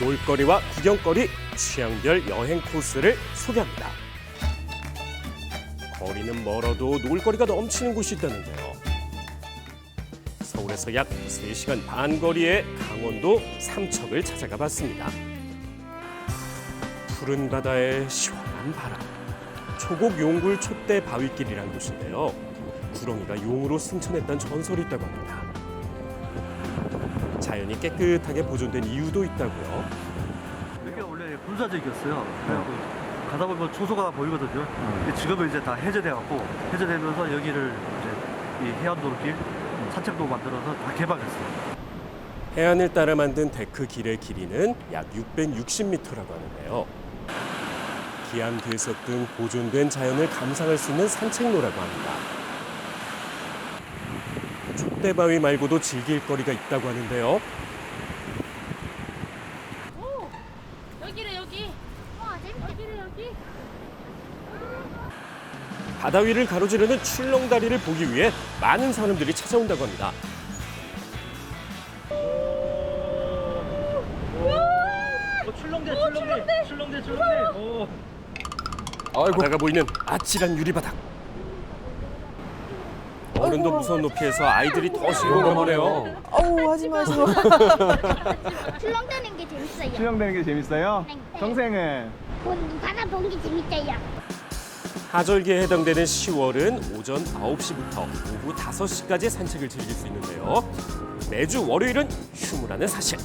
놀거리와 구경거리, 취향별 여행 코스를 소개합니다. 거리는 멀어도 놀거리가 넘치는 곳이 있다는데요. 서울에서 약 3시간 반 거리의 강원도 삼척을 찾아가 봤습니다. 푸른 바다에 시원한 바람, 초곡 용굴 촛대 바위길이란 곳인데요. 구렁이가 용으로 승천했다는 전설이 있다고 합니다. 자연이 깨끗하게 보존된 이유도 있다고요. 여기가 원래 군사적이었어요. 그래갖고 가다 보면 초소가 보이거든요. 근데 지금은 이제 다 해제돼갖고 해제되면서 여기를 이제 이 해안도로길 산책로 만들어서 다 개방했어요. 해안을 따라 만든 데크 길의 길이는 약 660m라고 하는데요. 기암 괴석 등 보존된 자연을 감상할 수 있는 산책로라고 합니다. 촛대바위 말고도 즐길 거리가 있다고 하는데요. 여기래 여기. 와 재밌다. 여기래 여기. 바다 위를 가로지르는 출렁다리를 보기 위해 많은 사람들이 찾아온다고 합니다. 출렁대, 출렁대, 출렁대, 출렁대. 오. 아이고 바다가 보이는 아찔한 유리바닥. 어른도 무서운 높이에서 아이들이 더 즐거운가 보네요. 어우 하지 마시고. 출렁대는 게 재밌어요. 수영되는 게 재밌어요? 네. 동생은 본 바다 본 게 재밌어요. 하절기에 해당되는 10월은 오전 9시부터 오후 5시까지 산책을 즐길 수 있는데요. 매주 월요일은 휴무라는 사실.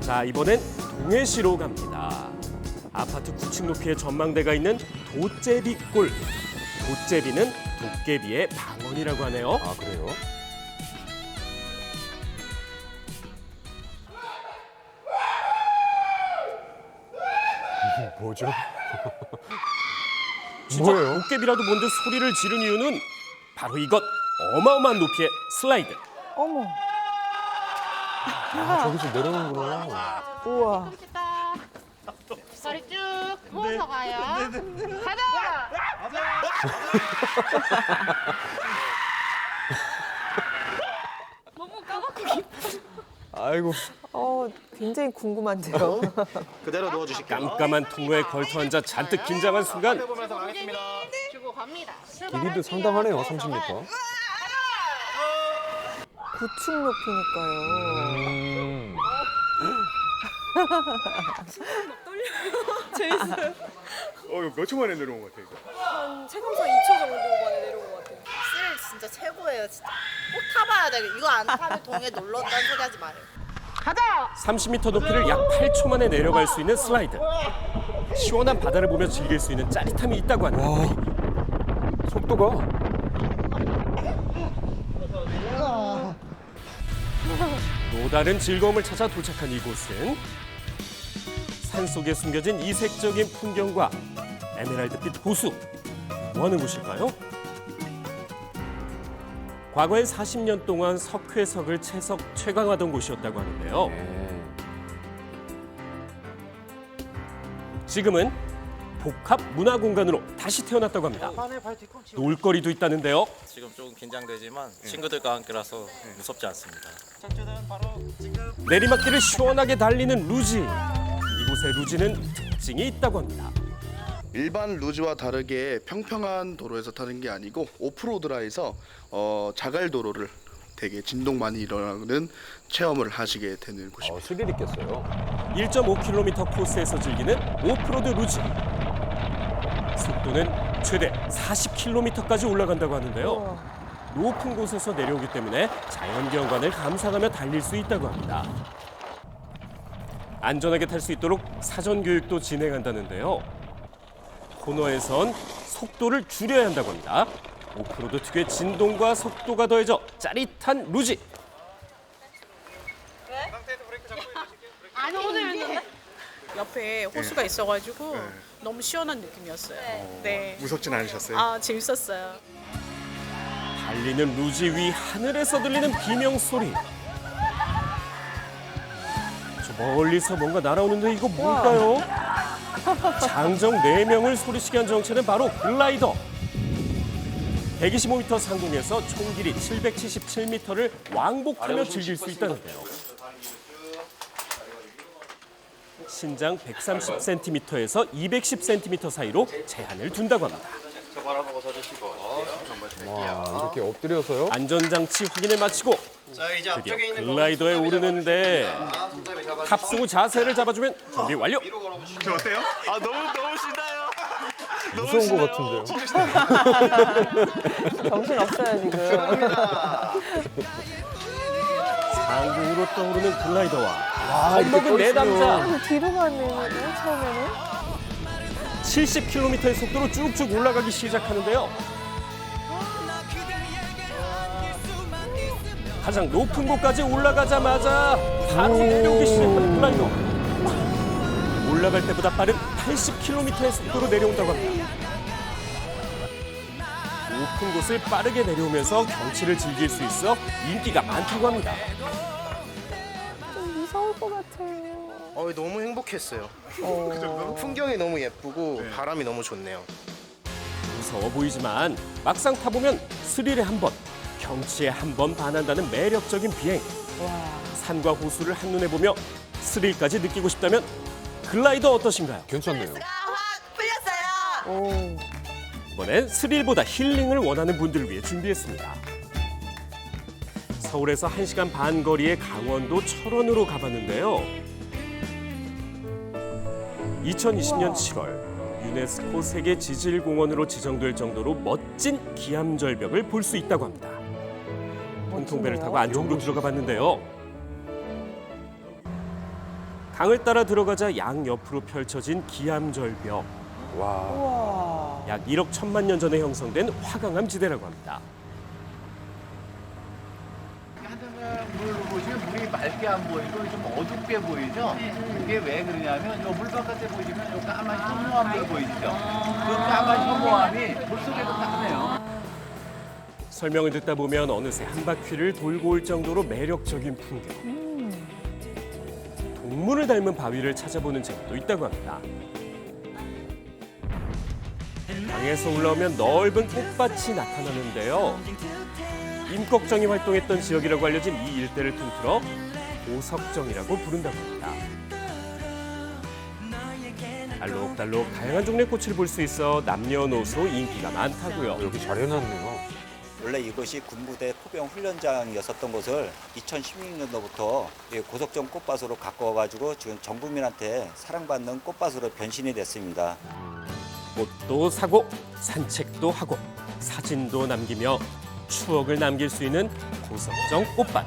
자, 이번엔 동해시로 갑니다. 아파트 9층 높이의 전망대가 있는 도제비골. 도제비는 도깨비의 방언이라고 하네요. 아 그래요? 뭐죠? 진짜 뭐예요? 도깨비라도 뭔듯 소리를 지른 이유는 바로 이것 어마어마한 높이의 슬라이드. 어머. 아 저기서 내려오는구나. 우와. 다리 쭉 모아서 가요. 가자. 너무 까맣고 깊어. 아이고 어 굉장히 궁금한데요. 그대로 누워주실게요. 깜깜한 통로에 걸터 앉아 잔뜩 긴장한 순간 보면서 가겠습니다. 주고 갑니다. 길이도 상당하네요 30m. 9층 높이니까요. 음. 어, 이거 몇초 만에 내려온 것 같아, 이거. 체감상 2초 정도 만에 내려온 것 같아요. 스릴 진짜 최고예요, 진짜. 꼭 타봐야 돼. 이거 안 타면 동해 놀러 온다는 소리 하지 마요. 30m 높이를 약 8초 만에 내려갈 수 있는 슬라이드. 시원한 바다를 보며 즐길 수 있는 짜릿함이 있다고 하는데 속도가 또 다른 즐거움을 찾아 도착한 이곳은 산속에 숨겨진 이색적인 풍경과 에메랄드빛 호수. 뭐 하는 곳일까요? 과거엔 40년 동안 석회석을 채석 채광하던 곳이었다고 하는데요. 네. 지금은 복합 문화 공간으로 다시 태어났다고 합니다. 놀거리도 있다는데요. 지금 조금 긴장되지만 친구들과 함께라서 무섭지 않습니다. 내리막길을 시원하게 달리는 루지. 이곳의 루지는 특징이 있다고 합니다. 일반 루즈와 다르게 평평한 도로에서 타는 게 아니고 오프로드라 해서 어, 자갈 도로를 되게 진동 많이 일어나는 체험을 하시게 되는 곳입니다. 어, 스릴 있겠어요. 1.5km 코스에서 즐기는 오프로드 루지. 속도는 최대 40km까지 올라간다고 하는데요. 높은 곳에서 내려오기 때문에 자연경관을 감상하며 달릴 수 있다고 합니다. 안전하게 탈 수 있도록 사전 교육도 진행한다는데요. 코너에선 속도를 줄여야 한다고 합니다. 오프로드 특유의 진동과 속도가 더해져 짜릿한 루지. 아니 오늘 옆에 호수가 있어가지고 너무 시원한 느낌이었어요. 네. 무섭진 않으셨어요? 아, 재밌었어요. 달리는 루지 위 하늘에서 들리는 비명 소리. 저 멀리서 뭔가 날아오는데 이거 뭘까요? 장정 4명을 소리치게 한 정체는 바로 글라이더. 125m 상공에서 총 길이 777m를 왕복하며 즐길 수 있다는데요. 신장 130cm에서 210cm 사이로 제한을 둔다고 합니다. 와, 이렇게 엎드려서요? 안전장치 확인을 마치고 드디어 글라이더에 오르는데 탑승 후 자세를 잡아주면 준비 완료. 무서운 것 같은데요. 정신 없어요 지금. 상공으로 떠오르는 글라이더와 아, 겁먹은 내 떨어지면. 남자 뒤로 가네요 처음에는. 70km의 속도로 쭉쭉 올라가기 시작하는데요. 가장 높은 곳까지 올라가자마자 바로 내려오기 시작하는 글라이더. 올라갈 때보다 빠른 80km의 속도로 내려온다고 합니다. 높은 곳을 빠르게 내려오면서 경치를 즐길 수 있어 인기가 많다고 합니다. 좀 무서울 것 같아요. 어, 너무 행복했어요. 어. 풍경이 너무 예쁘고 바람이 너무 좋네요. 무서워 보이지만 막상 타보면 스릴에 한 번, 경치에 한 번 반한다는 매력적인 비행. 산과 호수를 한눈에 보며 스릴까지 느끼고 싶다면 글라이더 어떠신가요? 괜찮네요. 오. 이번엔 스릴보다 힐링을 원하는 분들을 위해 준비했습니다. 서울에서 1시간 반 거리의 강원도 철원으로 가봤는데요. 2020년 7월 유네스코 세계 지질공원으로 지정될 정도로 멋진 기암절벽을 볼 수 있다고 합니다. Pon통배를 타고 안쪽으로 들어가 봤는데요. 강을 따라 들어가자 양 옆으로 펼쳐진 기암절벽. 와, 우와. 약 1억 천만 년 전에 형성된 화강암 지대라고 합니다. 물을 보시면 물이 맑게 안 보이고 좀 어둡게 보이죠? 그게 왜 그러냐면 요 물 바깥에 보시면 요 까만 현무암들 보이시죠? 그 까만 현무암이 물 속에도 까매요. 설명을 듣다 보면 어느새 한 바퀴를 돌고 올 정도로 매력적인 풍경. 동물을 닮은 바위를 찾아보는 재미도 있다고 합니다. 강에서 올라오면 넓은 꽃밭이 나타나는데요. 임꺽정이 활동했던 지역이라고 알려진 이 일대를 통틀어 보석정이라고 부른다고 합니다. 알록달록 다양한 종류의 꽃을 볼 수 있어 남녀노소 인기가 많다고요. 여기 잘 해놨네요. 원래 이것이 군부대 포병 훈련장이었었던 곳을 2016년도부터 고석정 꽃밭으로 가꿔가지고 지금 전 국민한테 사랑받는 꽃밭으로 변신이 됐습니다. 꽃도 사고 산책도 하고 사진도 남기며 추억을 남길 수 있는 고석정 꽃밭.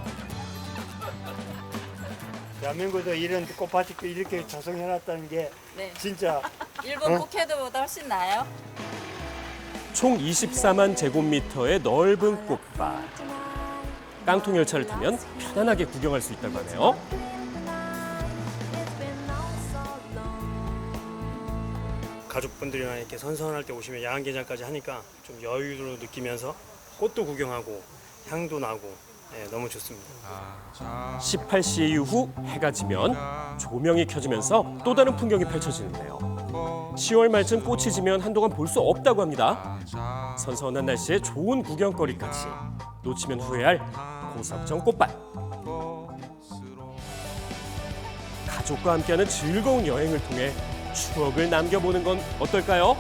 대한민국도 이런 꽃밭이 이렇게 조성해놨다는 게 네. 진짜 일본 포켓보다 훨씬 나아요? 총 24만 제곱미터의 넓은 꽃밭. 깡통 열차를 타면 편안하게 구경할 수 있다고 하네요. 가족분들이랑 이렇게 선선할 때 오시면 야간 개장까지 하니까 좀 여유를 느끼면서 꽃도 구경하고 향도 나고 네, 너무 좋습니다. 18시 이후 해가 지면 조명이 켜지면서 또 다른 풍경이 펼쳐지는데요. 10월 말쯤 꽃이 지면 한동안 볼 수 없다고 합니다. 선선한 날씨에 좋은 구경거리까지 놓치면 후회할 고석정 꽃밭. 가족과 함께하는 즐거운 여행을 통해 추억을 남겨보는 건 어떨까요?